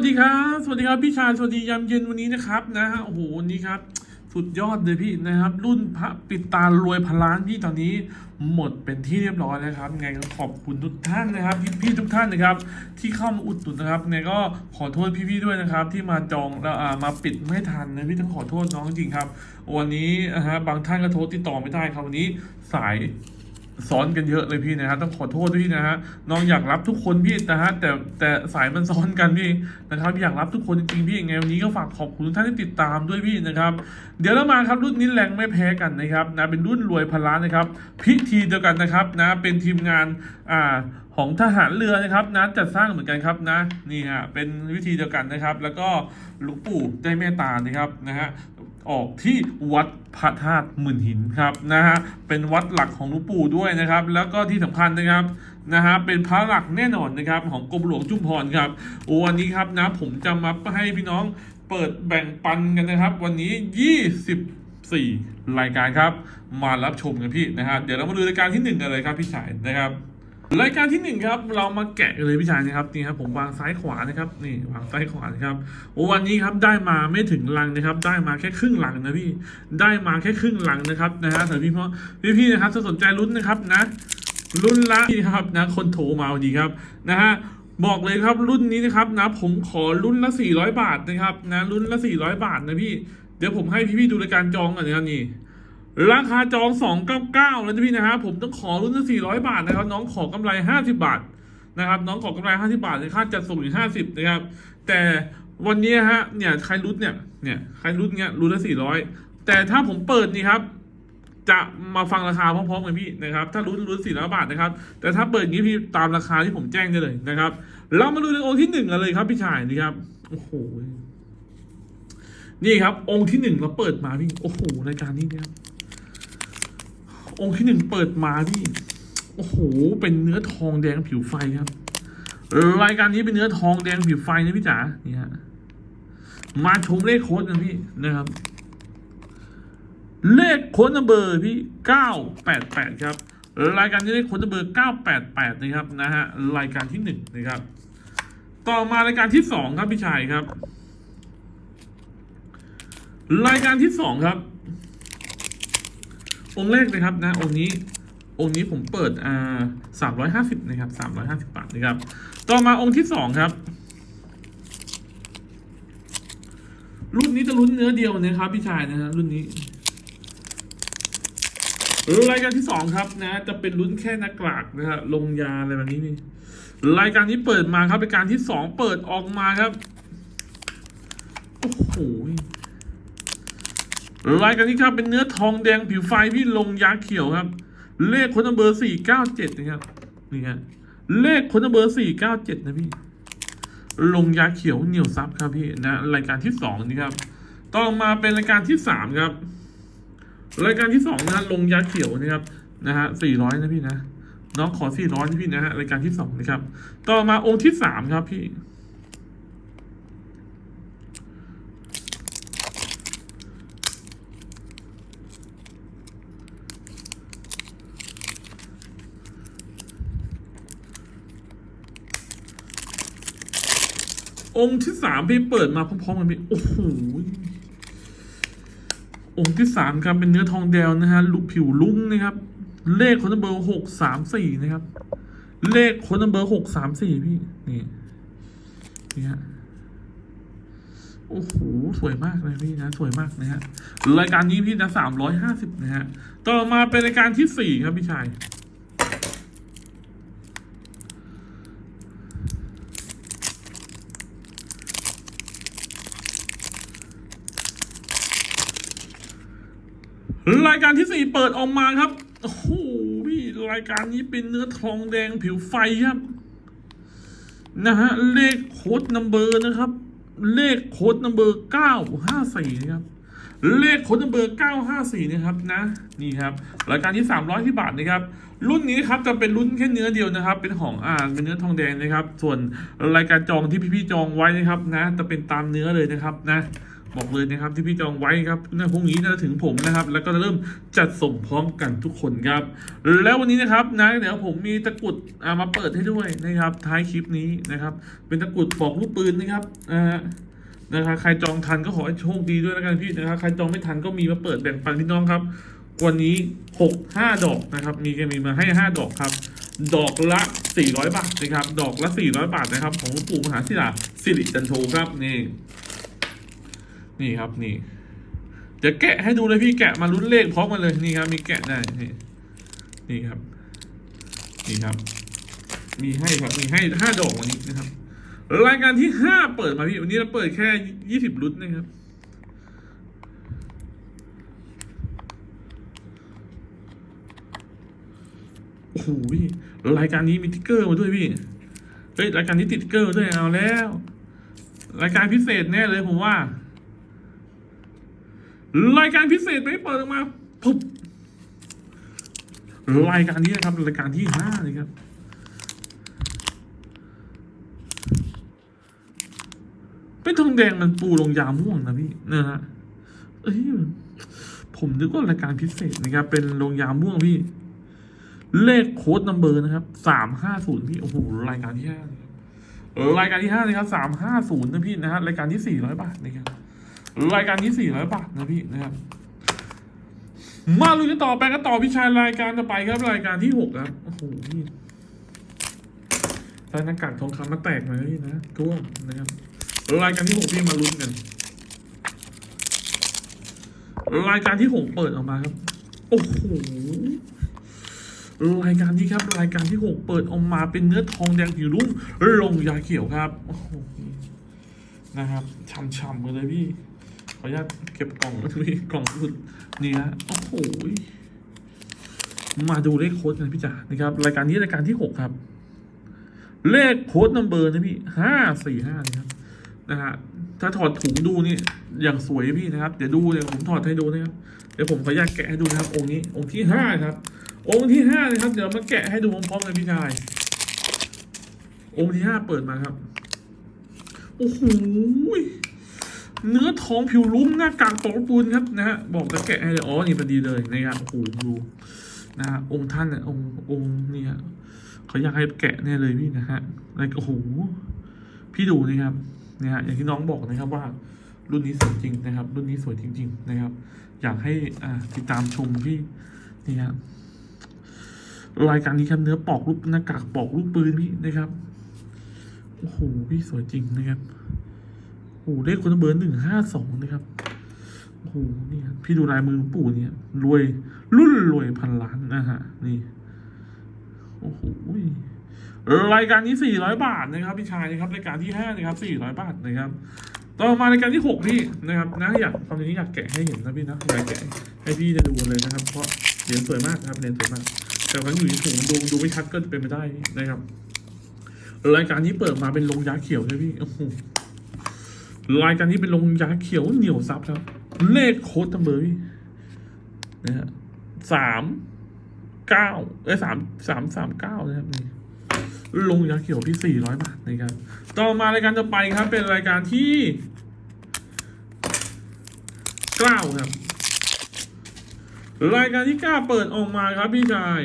วัสดีครับ สวัสดีครับพี่ชายสวัสดียามเย็นวันนี้นะครับนะฮะโอ้โหวันนี้ครับ สุดยอดเลยพี่นะครับ รุ่นพระปิดตารวยพันล้านที่ตอนนี้หมดเป็นที่เรียบร้อยแล้วครับไงก็ขอบคุณทุกท่านนะครับ พี่พี่ทุกท่านนะครับ ที่เข้ามาอุดหนุนนะครับไงก็ขอโทษพี่ๆด้วยนะครับ ที่มาจองแล้วอ่ามาปิดไม่ทันนะพี่ต้องขอโทษน้องจริงครับ วันนี้นะฮะบางท่านก็โทรติดต่อไม่ได้ครับวันนี้สาย ซ้อนกันเยอะเลยพี่นะครับต้องขอโทษด้วยพี่นะฮะน้องอยากรับทุกคนพี่นะฮะแต่แต่สายมันซ้อนกันพี่นะครับ อยากรับทุกคนจริงๆพี่ยังไงวันนี้ก็ฝากขอบคุณทุกท่านที่ติดตามด้วยพี่นะครับ เดี๋ยวเรามาครับรุ่นนี้แรงไม่แพ้กันนะครับนะเป็นรุ่นรวยพันล้านนะครับ พิธีเดียวกันนะครับนะเป็นทีมงานอ่าของทหารเรือนะครับนะจัดสร้างเหมือนกันครับนะนี่ฮะเป็นวิธีเดียวกันนะครับ แล้วก็หลวงปู่ได้เมตตานะครับนะฮะ ออกที่วัดพระธาตุหมื่นหินครับนะฮะเป็นวัดหลักของหลวงปู่ด้วยนะครับ แล้วก็ที่สำคัญนะครับนะฮะเป็นพระหลักแน่นอนนะครับของกรมหลวงจุมพรครับโอ้วันนี้ครับนะผมจะมาให้พี่น้องเปิดแบ่งปันกันนะครับ วันนี้ 24 รายการครับ มารับชมกันพี่นะฮะเดี๋ยวเรามาดูรายการที่หนึ่งกันเลยครับพี่ชายนะครับ รายการที่หนึ่งครับ เรามาแกะกันเลยพี่ชายนะครับนี่ครับผมวางซ้ายขวานะครับนี่วางซ้ายขวานะครับโอ้วันนี้ครับได้มาไม่ถึงลังนะครับ ได้มาแค่ครึ่งลังนะพี่ได้มาแค่ครึ่งลังนะครับนะฮะแต่พี่พ่อพี่พี่ๆนะครับถ้าสนใจลุ้นนะครับนะ รุ่นละนี่ครับนะ คนโทรมาพอดีครับนะฮะบอกเลยครับรุ่นนี้นะครับนะ ผมขอรุ่นละ 400 บาทนะครับนะรุ่นละ 400 บาทนะพี่เดี๋ยวผมให้พี่ๆดูรายการจองก่อนนะครับนี่ ราคาจอง 299แล้วนะพี่นะฮะผมต้องขอรุ่นละ400 บาทนะครับ น้องขอกำไร 50 บาทนะครับน้องขอกำไร 50 บาทในค่าจัดส่งอีก50 นะครับ แต่วันนี้ฮะเนี่ยใครรุ่นเนี่ยเนี่ยใครรุ่นเนี้ยรุ่นละ 400 แต่ถ้าผมเปิดนี่ครับ จะมาฟังราคาพร้อมๆกันพี่นะครับ ถ้ารุ่นรุ่น400บาทนะครับ แต่ถ้าเปิดงนี้พี่ตามราคาที่ผมแจ้งได้เลยนะครับ เรามาดูในองค์ที่หนึ่งกันเลยครับพี่ชายนี่ครับโอ้โหนี่ครับองค์ที่หนึ่งเราเปิดมาพี่โอ้โหรายการนี้เนี่ย องค์ที่หนึ่งเปิดมาพี่โอ้โหเป็นเนื้อทองแดงผิวไฟครับรายการนี้เป็นเนื้อทองแดงผิวไฟนะพี่จ๋านี่ฮะมาชมเลขโค้ดกันพี่นะครับ เลขโค้ดนัมเบอร์พี่เก้าแปดแปดครับ รายการนี้เลขโค้ดนัมเบอร์เก้าแปดแปดนะครับนะฮะรายการที่หนึ่งนะครับ ต่อมารายการที่สองครับพี่ชายครับ รายการที่สองครับ องค์แรกนะครับนะองค์นี้องค์นี้ผมเปิดอ่าสามร้อยห้าสิบนะครับสามร้อยห้าสิบบาทนะครับ ต่อมาองค์ที่สองครับ รุ่นนี้จะลุ้นเนื้อเดียวนะครับพี่ชายนะฮะรุ่นนี้รายการที่สองครับนะ จะเป็นลุ้นแค่นักกลากนะฮะลงยาอะไรแบบนี้นี่รายการนี้เปิดมาครับเป็นการที่สองเปิดออกมาครับโอ้โห รายการนี้ครับเป็นเนื้อทองแดงผิวไฟพี่ลงยาเขียวครับ เลขคนเบอร์สี่เก้าเจ็ดนะครับนี่ฮะเลขคนเบอร์สี่เก้าเจ็ดนะพี่ลงยาเขียวเหนียวซับครับพี่นะรายการที่สองนี่ครับต่อมาเป็นรายการที่สามครับ รายการที่สองนะลงยาเขียวนะครับนะฮะสี่ร้อยนะพี่นะน้องขอสี่ร้อยนะพี่นะฮะรายการที่สองนะครับ ต่อมาองค์ที่สามครับพี่ องค์ที่สามพี่เปิดมาพร้อมๆกันพี่โอ้โหองค์ที่สามครับเป็นเนื้อทองแดงนะฮะลุผิวลุ้งนะครับ เลขคนเบอร์หกสามสี่นะครับ เลขคนเบอร์หกสามสี่พี่นี่นี่ฮะโอ้โหสวยมากเลยพี่นะสวยมากนะฮะรายการนี้พี่นะสามร้อยห้าสิบนะฮะต่อมาเป็นรายการที่สี่ครับพี่ชาย รายการที่สี่เปิดออกมาครับ โอ้โหพี่รายการนี้เป็นเนื้อทองแดงผิวไฟครับ นะฮะ เลขโค้ดนัมเบอร์นะครับ เลขโค้ดนัมเบอร์เก้าห้าสี่นะครับ เลขโค้ดนัมเบอร์เก้าห้าสี่นะครับนะ นี่ครับ รายการที่สามร้อยที่บาทนะครับ รุ่นนี้ครับจะเป็นรุ่นแค่เนื้อเดียวนะครับ เป็นของอ่าเป็นเนื้อทองแดงนะครับ ส่วนรายการจองที่พี่ๆจองไว้นะครับนะ จะเป็นตามเนื้อเลยนะครับนะ บอกเลยนะครับที่พี่จองไว้ครับในพรุ่งนี้จะถึงผมนะครับ แล้วก็จะเริ่มจัดส่งพร้อมกันทุกคนครับ แล้ววันนี้นะครับนะเดี๋ยวผมมีตะกรุดามาเปิดให้ด้วยนะครับ ท้ายคลิปนี้นะครับ เป็นตะกรุดปอกลูกปืนนะครับอ่านะครับใครจองทันก็ขอให้โชคดีด้วยแล้วกันพี่นะครับใครจองไม่ทันก็มีมาเปิดแบ่งปันพี่น้องครับ วันนี้หกห้าดอกนะครับ มีแกมีมาให้ห้าดอกครับดอกละสี่ร้อยบาทนะครับ ดอกละสี่ร้อยบาทนะครับ ของหลวงปู่มหาศิลาสิริจันโทครับนี่ นี่ครับนี่ เดี๋ยวแกะให้ดูเลยพี่แกะมาลุ้นเลขพร้อมกันเลยนี่ครับ มีแกะได้นี่นี่ครับ นี่ครับ มีให้ครับมีให้ห้าดอกวันนี้นะครับ รายการที่ห้าเปิดมาพี่วันนี้เราเปิดแค่ยี่สิบรุ่นนะครับโอ้โหพี่รายการนี้มีติ๊กเกอร์มาด้วยพี่เฮ้ยรายการนี้ติดติ๊กเกอร์มาด้วยเอาแล้ว รายการพิเศษแน่เลยผมว่า รายการพิเศษไม่เปิดออกมาปุ๊บรายการนี้นะครับรายการที่ห้าเลยครับเป็นทองแดงมันปูลงยาม่วงนะพี่นะฮะเอ้ยผมนึกว่ารายการพิเศษนะครับ เป็นลงยาม่วงพี่ เลขโค้ดนัมเบอร์นะครับสามห้าศูนย์พี่โอ้โหรายการที่ห้านะครับรายการที่ห้านะครับสามห้าศูนย์นะพี่นะฮะรายการที่สี่ร้อยบาทนะครับ รายการที่สี่ร้อยบาทนะพี่นะครับ มาลุยกันต่อไปกันต่อพี่ชายรายการต่อไปครับรายการที่หกครับ โอ้โหพี่ใส่หน้ากากทองคำมาแตกมาแล้วพี่นะก้วงนะครับ รายการที่หกพี่มาลุ้นกัน รายการที่หกเปิดออกมาครับ โอ้โหรายการนี้ครับ รายการที่หกเปิดออกมาเป็นเนื้อทองแดงผิวรุ่งลงยาเขียวครับ โอ้โหนะครับช่ำๆเลยพี่ ขออนุญาตเก็บกล่องนะพี่กล่องสุดนี่นะโอ้โหมาดูเลขโค้ดกันพี่จ๋านะครับ รายการนี้รายการที่หกครับ เลขโค้ดนัมเบอร์นะพี่ห้าสี่ห้านะครับนะฮะถ้าถอดถุงดูนี่อย่างสวยพี่นะครับ เดี๋ยวดูเดี๋ยวผมถอดให้ดูนะครับเดี๋ยวผมขออนุญาตแกะให้ดูนะครับ องค์นี้องค์ที่ห้าครับ องค์ที่ห้านะครับ เดี๋ยวมาแกะให้ดูพร้อมๆกันพี่ชาย องค์ที่ห้าเปิดมาครับโอ้โห เนื้อทองผิวลุ้มหน้ากากปอกปูนครับนะฮะบอกจะแกะให้เลยอ๋อนี่พอดีเลยนะครับโอ้โหดูนะฮะองค์ท่านเนี่ยองค์องค์เนี่ยเขาอยากให้แกะแน่เลยพี่นะฮะอะไรโอ้โหพี่ดูนะครับเนี่ยฮะอย่างที่น้องบอกนะครับว่ารุ่นนี้สวยจริงนะครับ รุ่นนี้สวยจริง ๆ นะครับ อยากให้อ่าติดตามชมพี่นี่ครับรายการนี้ครับเนื้อปอกรูปหน้ากากปอกรูปปืนพี่นะครับโอ้โหพี่สวยจริงนะครับ อ้โหเลขคนเบอร์หนึ่งห้าสองนะครับโอ้โหนี่ครับพี่ดูลายมือหลวงปู่เนี่ยรวยรุ่นรวยพันล้านนะฮะนี่โอ้โหรายการนี้400บาทนะครับพี่ชายนะครับรายการที่5นะครับ400บาทนะครับต่อมารายการที่6พี่นะครับนะอยากตอนนี้อยากแกะให้เห็นนะพี่นะอยากแกะให้พี่ได้ดูเลยนะครับ เพราะเหรียญสวยมากนะครับเหรียญสวยมาก แต่ครั้งอยู่ในถุงดูดูไม่ชัดก็จะเป็นไปได้นะครับรายการนี้เปิดมาเป็นลงยาเขียวใช่พี่โอ้โห รายการนี้เป็นลงยาเขียวเหนียวซับครับ เลขโค้ดตัมเบอร์พี่นะฮะสามเก้าเอ้ยสามสามสามเก้านะครับนี่ลงยาเขียวที่400บาทนะครับ ต่อมารายการจะไปครับ เป็นรายการที่เก้าครับ รายการที่เก้าเปิดออกมาครับพี่ชาย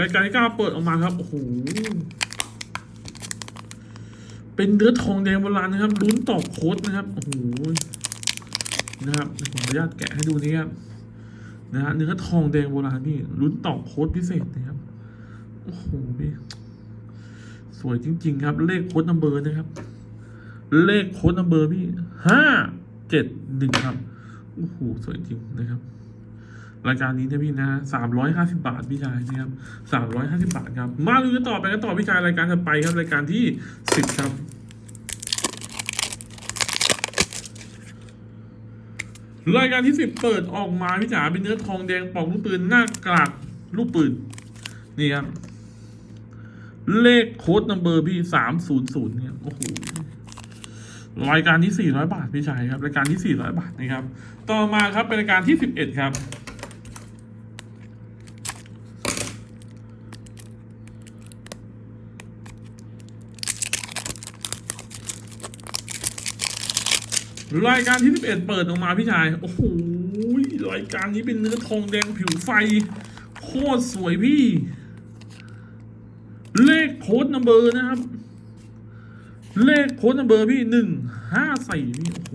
รายการที่เก้าเปิดออกมาครับ โอ้โห เป็นเนื้อทองแดงโบราณนะครับลุ้นตอกโค้ดนะครับโอ้โหนะครับผมขออนุญาตแกะให้ดูนี่ครับนะฮะเนื้อทองแดงโบราณพี่ลุ้นตอกโค้ดพิเศษนะครับโอ้โหพี่สวยจริง ๆ ครับ เลขโค้ดนัมเบอร์นะครับ เลขโค้ดนัมเบอร์พี่ห้าเจ็ดหนึ่งครับโอ้โหสวยจริงนะครับ รายการนี้นะพี่นะสามร้อยห้าสิบาทพี่ชายนะครับสามร้อยห้าสิบาทครับ มาลุยกันต่อไปกันต่อพี่ชายรายการถัดไปครับรายการที่สิบครับ รายการที่สิบเปิดออกมาพี่จ๋าเป็นเนื้อทองแดงปอกลูกปืนหน้ากลากลูกปืนนี่ครับเลขโค้ดนัมเบอร์พี่สามศูนย์ศูนย์เนี่ยโอ้โหรายการที่สี่ร้อยบาทพี่ชายครับรายการที่สี่ร้อยบาทนะครับ ต่อมาครับเป็นรายการที่สิบเอ็ดครับ รายการที่สิบเอ็ดเปิดออกมาพี่ชาย โอ้โหรายการนี้เป็นเนื้อทองแดงผิวไฟ โคตรสวยพี่ เลขโค้ดนัมเบอร์นะครับ เลขโค้ดนัมเบอร์พี่หนึ่งห้าสี่พี่โอ้โห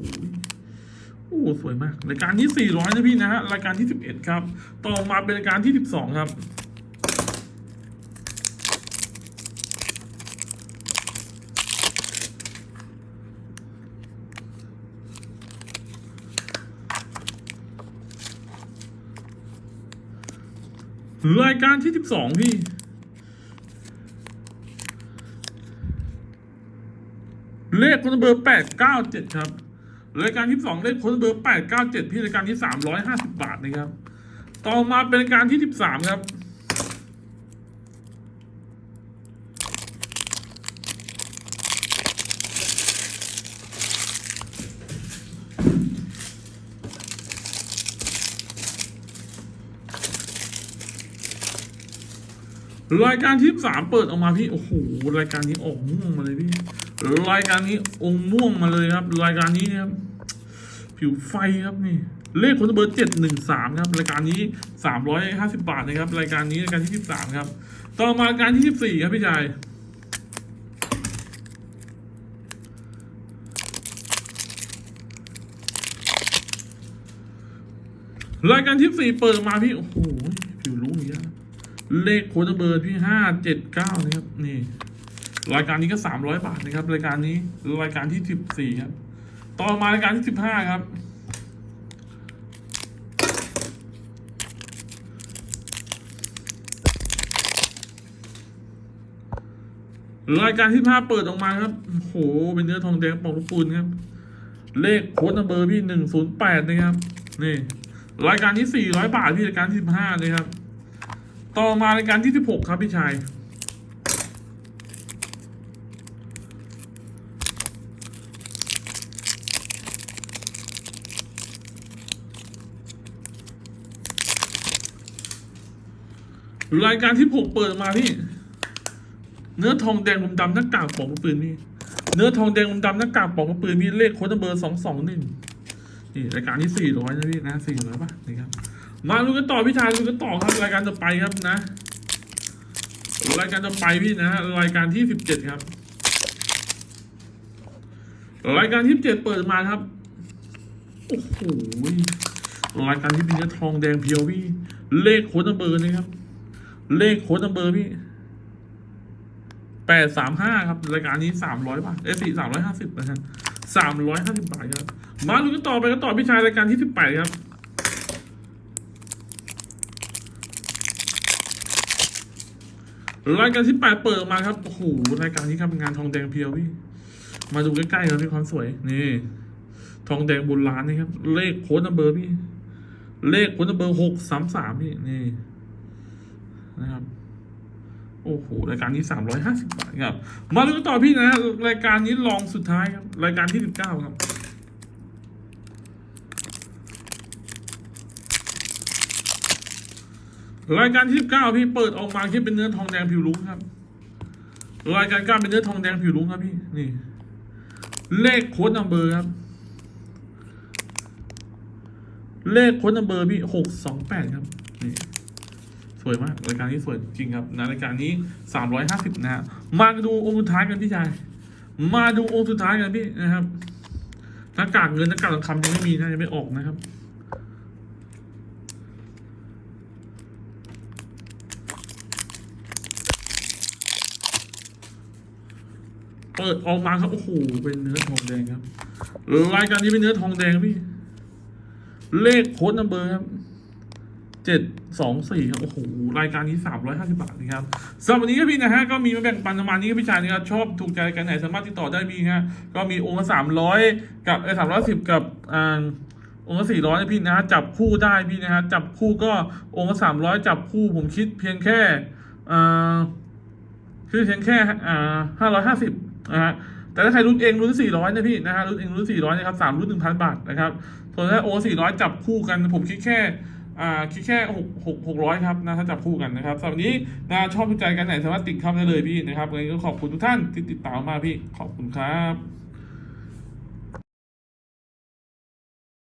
โอ้สวยมาก รายการที่สี่ร้อยนะพี่นะฮะ รายการที่สิบเอ็ดครับ ต่อมาเป็นรายการที่สิบสองครับ รายการที่สิบสองพี่ เลขคนเบอร์แปดเก้าเจ็ดครับ รายการที่สองเลขคนเบอร์แปดเก้าเจ็ดพี่รายการที่สามร้อยห้าสิบบาทนะครับ ต่อมาเป็นรายการที่สิบสามครับ รายการที่สามเปิดออกมาพี่โอ้โหรายการนี้ออกม่วงมาเลยพี่รายการนี้องม่วงมาเลยครับ รายการนี้นะครับผิวไฟครับนี่ เลขคนเบอร์เจ็ดหนึ่งสามครับ รายการนี้สามร้อยห้าสิบบาทนะครับ รายการนี้รายการที่สิบสามครับ ต่อมารายการที่สิบสี่ครับพี่ชายรายการที่สี่เปิดมาพี่โอ้โหผิวรู้อย่าง เลขโค้ดเบอร์พี่ห้าเจ็ดเก้านะครับนี่ รายการนี้ก็สามร้อยบาทนะครับ รายการนี้รายการที่สิบสี่ครับ ต่อมารายการที่สิบห้าครับรายการที่ห้าเปิดออกมาครับโห เป็นเนื้อทองแดงปอกลูกปูนครับ เลขโค้ดเบอร์พี่หนึ่งศูนย์แปดนะครับ นี่ รายการที่สี่ร้อยบาทพี่รายการที่สิบห้าเลยครับ ต่อมารายการที่สิบหกครับพี่ชายรายการที่หกเปิดมาพี่ เนื้อทองแดงดำหน้ากากปอกกระปืนพี่เนื้อทองแดงดำหน้ากากปอกกระปืนพี่เลขโค้ดเบอร์สองสองหนึ่งนี่รายการที่สี่ร้อยนะพี่นะสี่ร้อยป่ะนี่ครับ มาดูกันต่อพี่ชายดูกันต่อครับรายการจะไปครับนะ รายการจะไปพี่นะฮะรายการที่สิบเจ็ดครับ รายการที่เจ็ดเปิดมาครับโอ้โหรายการที่เป็นเนื้อทองแดงเพียวพี่เลขโค้ดนัมเบอร์นะครับ เลขโค้ดนัมเบอร์พี่แปดสามห้าครับ รายการนี้สามร้อยบาทเอสี่สามร้อยห้าสิบนะครับสามร้อยห้าสิบบาทครับมาดูกันต่อไปกันต่อพี่ชายรายการที่สิบแปดครับ รายการที่แปดเปิดมาครับ โอ้โห รายการนี้ครับเป็นงานทองแดงเพียวพี่ มาดูใกล้ๆครับพี่ความสวย นี่ ทองแดงโบนล้านนะครับ เลขโค้ดนัมเบอร์พี่ เลขโค้ดนัมเบอร์หกสามสามพี่ นี่ นะครับ โอ้โห รายการนี้สามร้อยห้าสิบบาทครับ มาดูต่อพี่นะ รายการนี้ลองสุดท้ายครับ รายการที่สิบเก้าครับ รายการที่สิบเก้าพี่เปิดออกมาที่เป็นเนื้อทองแดงผิวลุ้งครับ รายการเก้าเป็นเนื้อทองแดงผิวลุ้งครับพี่นี่ เลขโค้ดนัมเบอร์ครับ เลขโค้ดนัมเบอร์พี่หกสองแปดครับนี่สวยมากรายการนี้สวยจริงครับนะรายการนี้สามร้อยห้าสิบนะฮะมาดูองค์สุดท้ายกันพี่ชายมาดูองค์สุดท้ายกันพี่นะครับหน้ากากเงินหน้ากากทองคำยังไม่มีนะยังไม่ออกนะครับ เปิดออกมาครับโอ้โหเป็นเนื้อทองแดงครับรายการนี้เป็นเนื้อทองแดงพี่ เลขโค้ดนัมเบอร์ครับเจ็ดสองสี่ครับโอ้โหรายการนี้สามร้อยห้าสิบาทนะครับสำหรับวันนี้ครับพี่นะฮะก็มีมาแบ่งปันประมาณนี้พี่ชายนะครับชอบถูกใจกันไหนสามารถติดต่อได้มีฮะก็มีองค์ละสามร้อยกับเอสามร้อยสิบกับอ่าองค์ละสี่ร้อยพี่นะฮะจับคู่ได้พี่นะฮะจับคู่ก็องค์ละสามร้อยจับคู่ผมคิดเพียงแค่อ่าคือเพียงแค่อ่าห้าร้อยห้าสิบ นะฮะแต่ถ้าใครรุ่นเองรุ่นสี่ร้อยนะพี่นะฮะรุ่นเองรุ่นสี่ร้อยนะครับสามรุ่นหนึ่งพันบาทนะครับส่วนถ้าโอ400 จับคู่กันผมคิดแค่อ่าคิดแค่หกหกหกร้อยครับนะถ้าจับคู่กันนะครับสำหรับนี้นะชอบทุกใจกันไหนสามารถติดคำได้เลยพี่นะครับงั้นก็ขอบคุณทุกท่านที่ติดตามมาพี่ขอบคุณครับ